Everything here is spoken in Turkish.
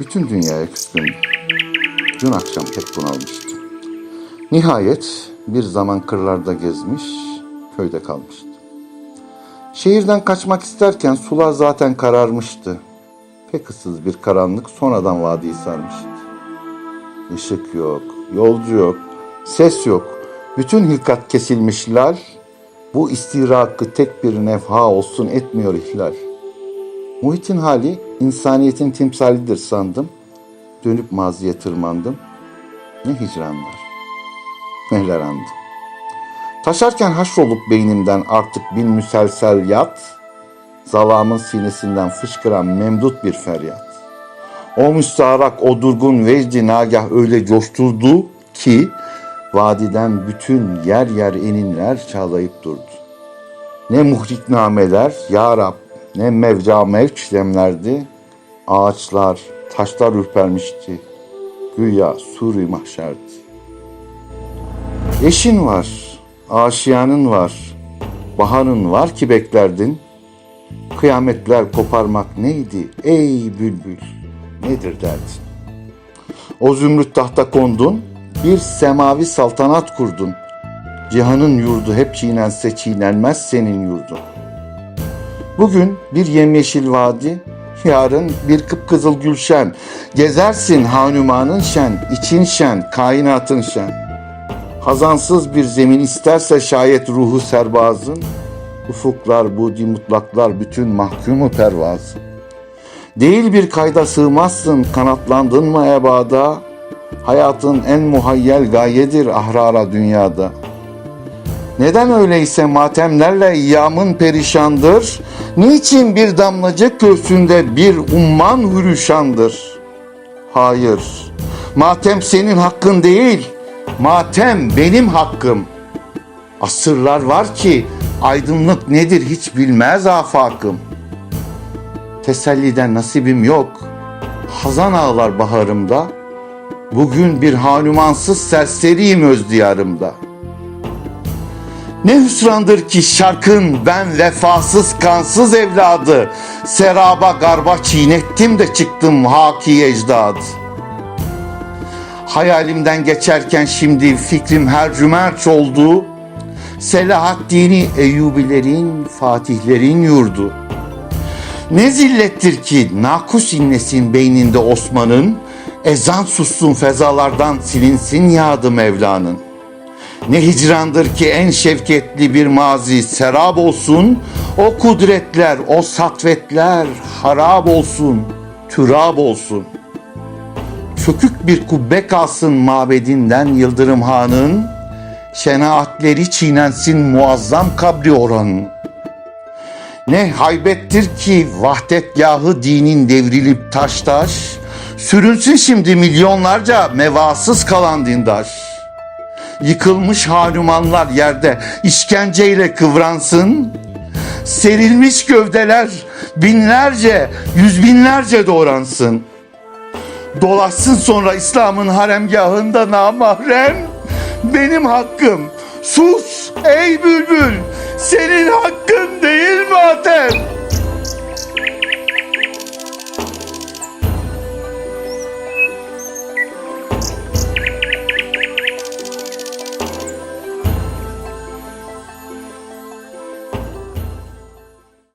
Bütün dünyaya küskündü. Dün akşam pek bunalmıştı. Nihayet bir zaman kırlarda gezmiş, köyde kalmıştı. Şehirden kaçmak isterken sular zaten kararmıştı. Pek ıssız bir karanlık sonradan vadiyi sarmıştı. Işık yok, yolcu yok, ses yok. Bütün hilkat kesilmiş lal, bu istirakı tek bir nefha olsun etmiyor ihlal. Muhitin hali insaniyetin timsalidir sandım. Dönüp maziye tırmandım. Ne hicranlar, neler andım. Taşarken haşrolup beynimden artık bin müselsel yat, zalamın sinesinden fışkıran memdut bir feryat. O müstaharak, o durgun vecdi nagah öyle coşturdu ki, vadiden bütün yer yer eninler çağlayıp durdu. Ne muhriknameler, ya Rab, ne mevca mevç demlerdi. Ağaçlar, taşlar ürpermişti. Güya suri mahşerdi. Eşin var, aşiyanın var, baharın var ki beklerdin. Kıyametler koparmak neydi ey bülbül, nedir derdin? O zümrüt tahta kondun, bir semavi saltanat kurdun. Cihanın yurdu hep çiğnense çiğnenmez senin yurdun. Bugün bir yemyeşil vadi, yarın bir kıpkızıl gülşen. Gezersin hanumanın şen, için şen, kainatın şen. Hazansız bir zemin isterse şayet ruhu serbazın, ufuklar, budi mutlaklar bütün mahkumu pervazın. Değil bir kayda sığmazsın, kanatlandın mı ebada? Hayatın en muhayyel gayedir ahrara dünyada. Neden öyleyse matemlerle yağmın perişandır? Niçin bir damlacık göğsünde bir umman hürüşandır? Hayır, matem senin hakkın değil, matem benim hakkım. Asırlar var ki aydınlık nedir hiç bilmez afakım. Teselliden nasibim yok, hazan ağlar baharımda. Bugün bir hanumansız serseriyim öz diyarımda.'' Ne hüsrandır ki şarkın ben vefasız kansız evladı. Seraba garba çiğnettim de çıktım haki ecdad. Hayalimden geçerken şimdi fikrim her cümerç oldu. Selahaddin'i Eyyubilerin, Fatihlerin yurdu. Ne zillettir ki nakus inlesin beyninde Osman'ın. Ezan sussun fezalardan silinsin yağdı Mevla'nın ne hicrandır ki en şevketli bir mazi serab olsun, o kudretler, o satvetler harab olsun, türab olsun. Çökük bir kubbe kalsın mabedinden Yıldırım Han'ın, şenaatleri çiğnensin muazzam kabri oranın. Ne haybettir ki vahdetgahı dinin devrilip taş taş, sürünsün şimdi milyonlarca mevasız kalan dindaş.'' Yıkılmış hanumanlar yerde işkenceyle kıvransın. Serilmiş gövdeler binlerce, yüz binlerce doğransın. Dolaşsın sonra İslam'ın haremgahında namahrem. Benim hakkım. Sus ey bülbül. Senin hakkın değil mi Atem?